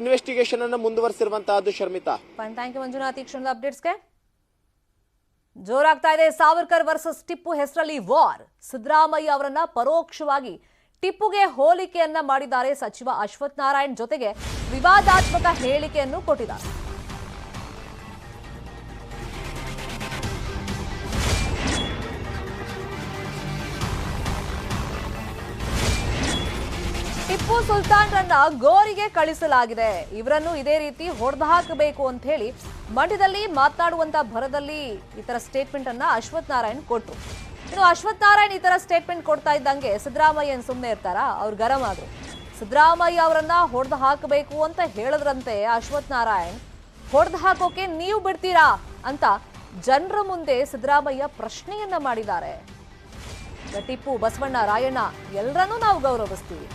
Investigation ಅನ್ನು ಮುಂದುವರೆಸಿರುವಂತಹದ್ದು Sharmita. Thank you Manjunath. ಈ ಅಪ್ಡೇಟ್ಸ್ಗೆ ಜೋರಾಗ್ತಾ ಇದೆ, ಸಾವರ್ಕರ್ ವರ್ಸಸ್ ಟಿಪ್ಪು ಹೆಸರಲ್ಲಿ ವಾರ್ ಸಿದ್ದರಾಮಯ್ಯ ಅವರನ್ನ ಪರೋಕ್ಷವಾಗಿ ಟಿಪ್ಪುಗೆ ಹೋಲಿಕೆಯನ್ನ ಮಾಡಿದ್ದಾರೆ ಸಚಿವ ಅಶ್ವಥ್ ನಾರಾಯಣ್ ಜೊತೆಗೆ ವಿವಾದಾತ್ಮಕ ಹೇಳಿಕೆಯನ್ನು ಕೊಟ್ಟಿದ್ದಾರೆ. ಟಿಪ್ಪು ಸುಲ್ತಾನ್ರನ್ನ ಗೋರಿಗೆ ಕಳಿಸಲಾಗಿದೆ. ಇವರನ್ನು ಇದೇ ರೀತಿ ಹೊಡೆದು ಹಾಕಬೇಕು ಅಂತ ಹೇಳಿ ಮಂಡ್ಯದಲ್ಲಿ ಮಾತನಾಡುವಂತ ಭರದಲ್ಲಿ ಈ ತರ ಸ್ಟೇಟ್ಮೆಂಟ್ ಅನ್ನ ಅಶ್ವಥ್ ನಾರಾಯಣ್ ಕೊಟ್ರು. ಇನ್ನು ಅಶ್ವಥ್ ನಾರಾಯಣ್ ಈ ತರ ಸ್ಟೇಟ್ಮೆಂಟ್ ಕೊಡ್ತಾ ಇದ್ದಂಗೆ ಸಿದ್ದರಾಮಯ್ಯ ಸುಮ್ಮನೆ ಇರ್ತಾರಾ? ಅವ್ರು ಗರಂ ಆದ್ರು. ಸಿದ್ದರಾಮಯ್ಯ ಅವರನ್ನ ಹೊಡೆದು ಹಾಕಬೇಕು ಅಂತ ಹೇಳಿದ್ರಂತೆ ಅಶ್ವಥ್ ನಾರಾಯಣ್. ಹೊಡೆದು ಹಾಕೋಕೆ ನೀವು ಬಿಡ್ತೀರಾ ಅಂತ ಜನರ ಮುಂದೆ ಸಿದ್ದರಾಮಯ್ಯ ಪ್ರಶ್ನೆಯನ್ನ ಮಾಡಿದ್ದಾರೆ. ಟಿಪ್ಪು ಬಸವಣ್ಣ ರಾಯಣ್ಣ ಎಲ್ಲರನ್ನೂ ನಾವು ಗೌರವಿಸ್ತೀವಿ.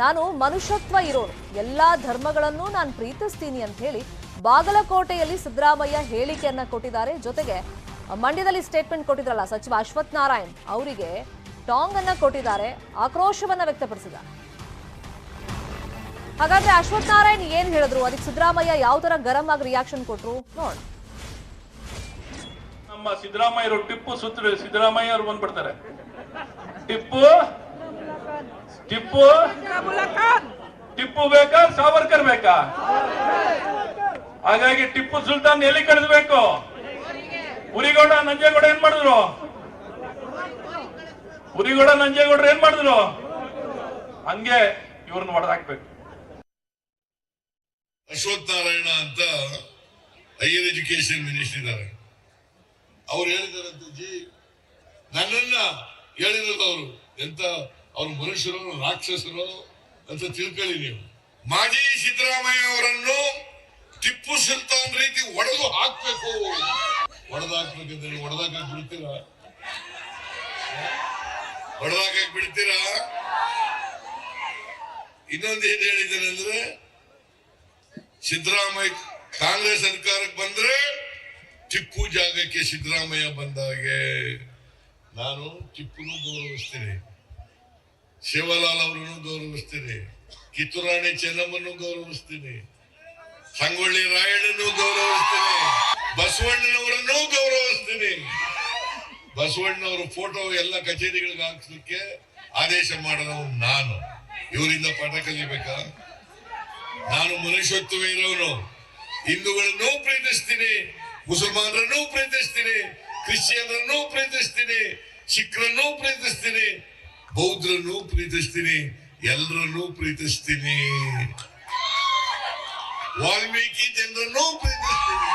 ನಾನು ಮನುಷ್ಯತ್ವ ಇರೋನು ಎಲ್ಲಾ ಧರ್ಮಗಳನ್ನು ನಾನು ಪ್ರೀತಿಸ್ತೀನಿ ಅಂತ ಹೇಳಿ ಬಾಗಲಕೋಟೆಯಲ್ಲಿ ಸಿದ್ದರಾಮಯ್ಯ ಹೇಳಿಕೆಯನ್ನ ಕೊಟ್ಟಿದ್ದಾರೆ. ಜೊತೆಗೆ ಮಂಡ್ಯದಲ್ಲಿ ಸ್ಟೇಟ್ಮೆಂಟ್ ಕೊಟ್ಟಿದ್ರಲ್ಲ ಸಚಿವ ಅಶ್ವಥ್ ನಾರಾಯಣ್ ಅವರಿಗೆ ಟಾಂಗ್ ಅನ್ನ ಕೊಟ್ಟಿದ್ದಾರೆ. ಆಕ್ರೋಶವನ್ನ ವ್ಯಕ್ತಪಡಿಸಿದ ಹಾಗಾದ್ರೆ ಅಶ್ವಥ್ ನಾರಾಯಣ್ ಏನ್ ಹೇಳಿದ್ರು? ಅದಕ್ಕೆ ಸಿದ್ದರಾಮಯ್ಯ ಯಾವ ತರ ಗರಂ ಆಗಿ ರಿಯಾಕ್ಷನ್ ಕೊಟ್ರು? ನೋಡ್. ನಮ್ಮ ಸಿದ್ದರಾಮಯ್ಯರು ಟಿಪ್ಪು ಸುತ್ತ ಸಿದ್ದರಾಮಯ್ಯ ಅವರು ಬಂದ್ಬಿಡ್ತಾರೆ. ಟಿಪ್ಪು ಟಿಪ್ಪು? ಟಿಪ್ಪು ಬೇಕಾ? ಸಾವರ್ಕರ್ ಬೇಕಾ? ಹಾಗಾಗಿ ಟಿಪ್ಪು ಸುಲ್ತಾನ್ ಎಲ್ಲಿ ಕಳಿಸ್ಬೇಕು? ಉರಿಗೌಡ, ನಂಜೇಗೌಡ ಏನ್ ಮಾಡಿದ್ರು? ಉರಿಗೌಡ, ನಂಜೇಗೌಡರು ಏನ್ ಮಾಡಿದ್ರು? ಹಂಗೆ ಇವ್ರನ್ನ ಹೊಡೆದಾಕ್ಬೇಕು ಅಶ್ವಥ್ ನಾರಾಯಣ ಅಂತ ಹೈಯರ್ ಎಜುಕೇಶನ್ ಮಿನಿಸ್ಟರ್ ಇದ್ದಾರೆ. ಅವ್ರು ಹೇಳಿದಾರಂತೆ, ಜಿ, ನನ್ನನ್ನ ಹೇಳಿರೋದು ಅವರು. ಎಂತ ಅವ್ರು ಮನುಷ್ಯರು, ರಾಕ್ಷಸರು ಅಂತ ತಿಳ್ಕೊಳ್ಳಿ ನೀವು. ಮಾಜಿ ಸಿದ್ದರಾಮಯ್ಯ ಅವರನ್ನು ಟಿಪ್ಪು ಸುಲ್ತಾನ್ ರೀತಿ ಒಡೆದು ಹಾಕ್ಬೇಕು. ಒಡೆದಾಕ್ಬೇಕಂದ್ರೆ ಒಡೆದಾಕ ಬಿಡ್ತೀರಾ? ಒಡೆದಾಕ ಬಿಡ್ತೀರಾ? ಇನ್ನೊಂದು ಏನ್ ಹೇಳಿದ್ದಾರೆ ಅಂದ್ರೆ, ಸಿದ್ದರಾಮಯ್ಯ ಕಾಂಗ್ರೆಸ್ ಅಧಿಕಾರಕ್ಕೆ ಬಂದ್ರೆ ಟಿಪ್ಪು ಜಾಗಕ್ಕೆ ಸಿದ್ದರಾಮಯ್ಯ ಬಂದಾಗೆ. ನಾನು ಟಿಪ್ಪುನು ಗೌರವಿಸ್ತೀನಿ. ಶಿವಲಾಲ್ ಅವರನ್ನು ಗೌರವಿಸ್ತೀನಿ. ಕಿತ್ತೂರಾಣಿ ಚೆನ್ನಮ್ಮನ್ನು ಗೌರವಿಸ್ತೀನಿ. ಸಂಗೊಳ್ಳಿ ರಾಯಣ್ಣನ್ನು ಗೌರವಿಸ್ತೀನಿ. ಬಸವಣ್ಣನವರನ್ನು ಗೌರವಿಸ್ತೀನಿ. ಬಸವಣ್ಣನವರ ಫೋಟೋ ಎಲ್ಲ ಕಚೇರಿಗಳಿಗೆ ಹಾಕ್ಸಲಿಕ್ಕೆ ಆದೇಶ ಮಾಡಿದವನು ನಾನು. ಇವರಿಂದ ಪಾಠ ಕಲಿಬೇಕಾ? ನಾನು ಮನುಷ್ಯತ್ವ ಇರೋನು. ಹಿಂದೂಗಳನ್ನು ಪ್ರೀತಿಸ್ತೀನಿ. ಮುಸಲ್ಮಾನರನ್ನು ಪ್ರೀತಿಸ್ತೀನಿ. ಕ್ರಿಶ್ಚಿಯನ್ರನ್ನು ಪ್ರೀತಿಸ್ತೀನಿ. ಸಿಖ್ರನ್ನು ಪ್ರೀತಿಸ್ತೀನಿ. ಬೌದ್ಧರನ್ನು ಪ್ರೀತಿಸ್ತೀನಿ, ಎಲ್ಲರನ್ನೂ ಪ್ರೀತಿಸ್ತೀನಿ. ವಾಲ್ಮೀಕಿ ಜನರನ್ನು ಪ್ರೀತಿಸ್ತೀನಿ.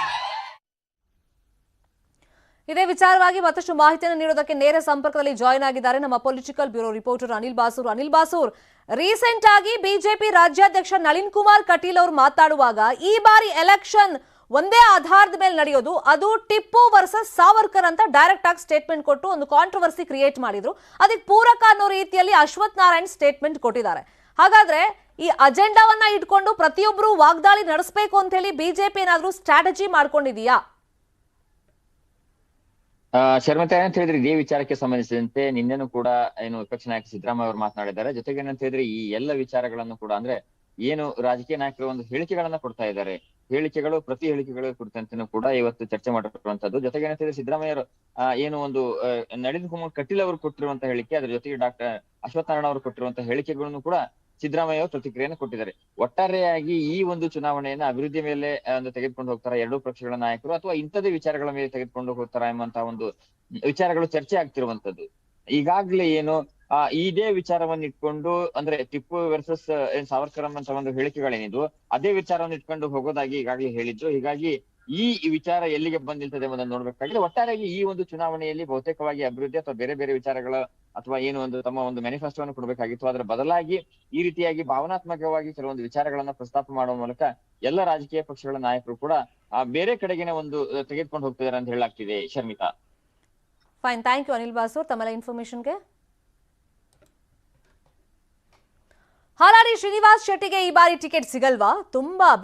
ಇದೇ ವಿಚಾರವಾಗಿ ಮತ್ತಷ್ಟು ಮಾಹಿತಿಯನ್ನು ನೀಡೋದಕ್ಕೆ ನೇರ ಸಂಪರ್ಕದಲ್ಲಿ ಜಾಯಿನ್ ಆಗಿದ್ದಾರೆ ನಮ್ಮ political bureau reporter Anil Basur. Anil Basur recent ಆಗಿ ಬಿಜೆಪಿ ರಾಜ್ಯಾಧ್ಯಕ್ಷ ನಳಿನ್ ಕುಮಾರ್ ಕಟೀಲ್ ಅವರು ಮಾತಾಡುವಾಗ ಈ ಬಾರಿ ಎಲೆಕ್ಷನ್ ಒಂದೇ ಆಧಾರದ ಮೇಲೆ ನಡೆಯೋದು, ಅದು ಟಿಪ್ಪು ವರ್ಸಸ್ ಸಾವರ್ಕರ್ ಅಂತ ಡೈರೆಕ್ಟ್ ಆಗಿ ಸ್ಟೇಟ್ಮೆಂಟ್ ಕೊಟ್ಟು ಒಂದು ಕಾಂಟ್ರವರ್ಸಿ ಕ್ರಿಯೇಟ್ ಮಾಡಿದ್ರು. ಅದಕ್ಕೆ ಪೂರಕ ಅನ್ನೋ ರೀತಿಯಲ್ಲಿ ಅಶ್ವಥ್ ನಾರಾಯಣ್ ಸ್ಟೇಟ್ಮೆಂಟ್ ಕೊಟ್ಟಿದ್ದಾರೆ. ಹಾಗಾದ್ರೆ ಈ ಅಜೆಂಡಾವನ್ನ ಇಟ್ಕೊಂಡು ಪ್ರತಿಯೊಬ್ಬರು ವಾಗ್ದಾಳಿ ನಡೆಸಬೇಕು ಅಂತ ಹೇಳಿ ಬಿಜೆಪಿ ಏನಾದ್ರೂ ಸ್ಟ್ರಾಟಜಿ ಮಾಡ್ಕೊಂಡಿದೀಯಾ ಶರ್ಮತಾ, ಏನಂತ ಹೇಳಿದ್ರೆ ಇದೇ ವಿಚಾರಕ್ಕೆ ಸಂಬಂಧಿಸಿದಂತೆ ನಿನ್ನೆನೂ ಕೂಡ ಏನು ವಿಪಕ್ಷ ನಾಯಕ ಸಿದ್ದರಾಮಯ್ಯ ಅವರು ಮಾತನಾಡಿದ್ದಾರೆ. ಜೊತೆಗೆ ಏನಂತ ಹೇಳಿದ್ರೆ ಈ ಎಲ್ಲ ವಿಚಾರಗಳನ್ನು ಕೂಡ ಅಂದ್ರೆ ಏನು ರಾಜಕೀಯ ನಾಯಕರು ಒಂದು ಹೇಳಿಕೆಗಳನ್ನ ಕೊಡ್ತಾ ಇದ್ದಾರೆ. ಹೇಳಿಕೆಗಳು, ಪ್ರತಿ ಹೇಳಿಕೆಗಳ ಕುರಿತಂತೆನೂ ಕೂಡ ಇವತ್ತು ಚರ್ಚೆ ಮಾಡಿರುವಂತದ್ದು ಜೊತೆಗೆ ಏನಂತಿದ್ರೆ ಸಿದ್ದರಾಮಯ್ಯ ಏನು ಒಂದು ನಳಿನ್ ಕುಮಾರ್ ಕಟೀಲ್ ಅವರು ಕೊಟ್ಟಿರುವಂತಹ ಹೇಳಿಕೆ, ಅದ್ರ ಜೊತೆಗೆ ಡಾಕ್ಟರ್ ಅಶ್ವತ್ಥನಾರಾಯಣ ಅವರು ಕೊಟ್ಟಿರುವಂತಹ ಹೇಳಿಕೆಗಳನ್ನು ಕೂಡ ಸಿದ್ದರಾಮಯ್ಯ ಅವರು ಪ್ರತಿಕ್ರಿಯೆಯನ್ನು ಕೊಟ್ಟಿದ್ದಾರೆ. ಒಟ್ಟಾರೆಯಾಗಿ ಈ ಒಂದು ಚುನಾವಣೆಯನ್ನ ಅಭಿವೃದ್ಧಿ ಮೇಲೆ ಒಂದು ತೆಗೆದುಕೊಂಡು ಹೋಗ್ತಾರ, ಎರಡೂ ಪಕ್ಷಗಳ ನಾಯಕರು, ಅಥವಾ ಇಂಥದೇ ವಿಚಾರಗಳ ಮೇಲೆ ತೆಗೆದುಕೊಂಡು ಹೋಗ್ತಾರ ಎಂಬಂತಹ ಒಂದು ವಿಚಾರಗಳು ಚರ್ಚೆ ಆಗ್ತಿರುವಂತದ್ದು. ಈಗಾಗ್ಲೇ ಏನು ಆ, ಇದೇ ವಿಚಾರವನ್ನು ಇಟ್ಕೊಂಡು ಅಂದ್ರೆ ಟಿಪ್ಪು ವರ್ಸಸ್ ಏನ್ ಸಾವರ್ಕರ್ ಅಂತ ಒಂದು ಹೇಳಿಕೆಗಳೇನಿದ್ವು, ಅದೇ ವಿಚಾರವನ್ನು ಇಟ್ಕೊಂಡು ಹೋಗೋದಾಗಿ ಈಗಾಗಲೇ ಹೇಳಿದ್ರು ಹೀಗಾಗಿ ಈ ವಿಚಾರ ಎಲ್ಲಿಗೆ ಬಂದಿರ್ತದೆ ಎಂಬುದನ್ನು ನೋಡ್ಬೇಕಾಗಿದೆ. ಒಟ್ಟಾರೆಯಾಗಿ ಈ ಒಂದು ಚುನಾವಣೆಯಲ್ಲಿ ಬಹುತೇಕವಾಗಿ ಅಭಿವೃದ್ಧಿ ಅಥವಾ ಬೇರೆ ಬೇರೆ ವಿಚಾರಗಳ ಅಥವಾ ಏನು ಒಂದು ತಮ್ಮ ಒಂದು ಮ್ಯಾನಿಫೆಸ್ಟೋವನ್ನು ಕೊಡಬೇಕಾಗಿತ್ತು. ಅದರ ಬದಲಾಗಿ ಈ ರೀತಿಯಾಗಿ ಭಾವನಾತ್ಮಕವಾಗಿ ಕೆಲವೊಂದು ವಿಚಾರಗಳನ್ನ ಪ್ರಸ್ತಾಪ ಮಾಡುವ ಮೂಲಕ ಎಲ್ಲ ರಾಜಕೀಯ ಪಕ್ಷಗಳ ನಾಯಕರು ಕೂಡ ಬೇರೆ ಕಡೆಗಿನ ಒಂದು ತೆಗೆದುಕೊಂಡು ಹೋಗ್ತಿದ್ದಾರೆ ಅಂತ ಹೇಳಲಾಗ್ತಿದೆ Sharmita. Fine thank you Anil Basur ತಮ್ಮೆಲ್ಲ ಇನ್ಫಾರ್ಮೇಶನ್ಗೆ ಹಾಲಾಡಿ ಶ್ರೀನಿವಾಸ್ ಶೆಟ್ಟಿಗೆ ಈ ಬಾರಿ ಟಿಕೆಟ್ ಸಿಗಲ್ವಾ ತುಂಬಾ